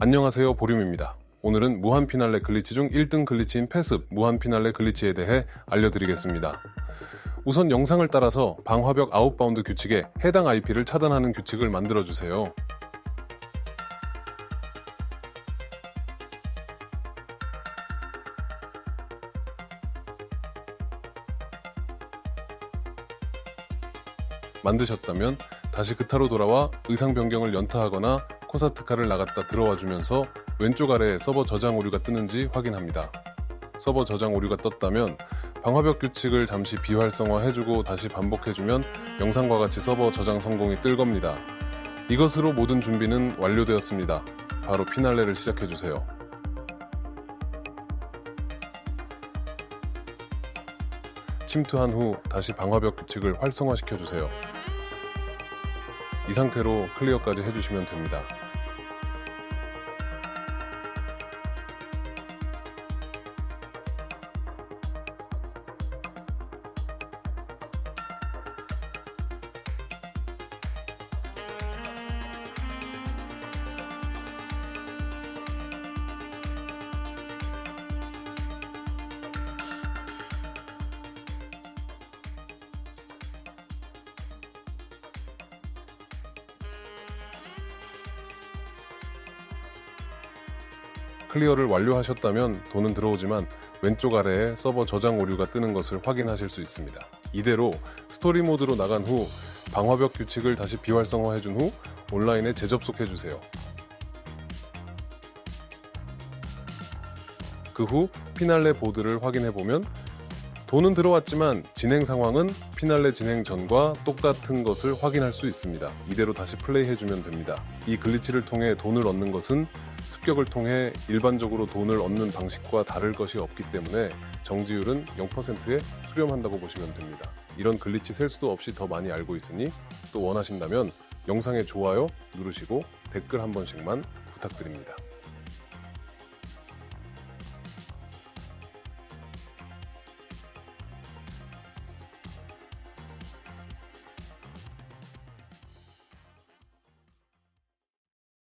안녕하세요 보륨입니다. 오늘은 무한 피날레 글리치 중 1등 글리치인 패습 무한 피날레 글리치에 대해 알려드리겠습니다. 우선 영상을 따라서 방화벽 아웃바운드 규칙에 해당 IP를 차단하는 규칙을 만들어주세요. 만드셨다면 다시 그타로 돌아와 의상 변경을 연타하거나 코사트카를 나갔다 들어와 주면서 왼쪽 아래에 서버 저장 오류가 뜨는지 확인합니다. 서버 저장 오류가 떴다면 방화벽 규칙을 잠시 비활성화해주고 다시 반복해주면 영상과 같이 서버 저장 성공이 뜰 겁니다. 이것으로 모든 준비는 완료되었습니다. 바로 피날레를 시작해주세요. 침투한 후 다시 방화벽 규칙을 활성화시켜주세요. 이 상태로 클리어까지 해주시면 됩니다. 클리어를 완료하셨다면 돈은 들어오지만 왼쪽 아래에 서버 저장 오류가 뜨는 것을 확인하실 수 있습니다. 이대로 스토리 모드로 나간 후 방화벽 규칙을 다시 비활성화해 준 후 온라인에 재접속해 주세요. 그 후 피날레 보드를 확인해 보면 돈은 들어왔지만 진행 상황은 피날레 진행 전과 똑같은 것을 확인할 수 있습니다. 이대로 다시 플레이해 주면 됩니다. 이 글리치를 통해 돈을 얻는 것은 습격을 통해 일반적으로 돈을 얻는 방식과 다를 것이 없기 때문에 정지율은 0%에 수렴한다고 보시면 됩니다. 이런 글리치 셀 수도 없이 더 많이 알고 있으니 또 원하신다면 영상에 좋아요 누르시고 댓글 한 번씩만 부탁드립니다.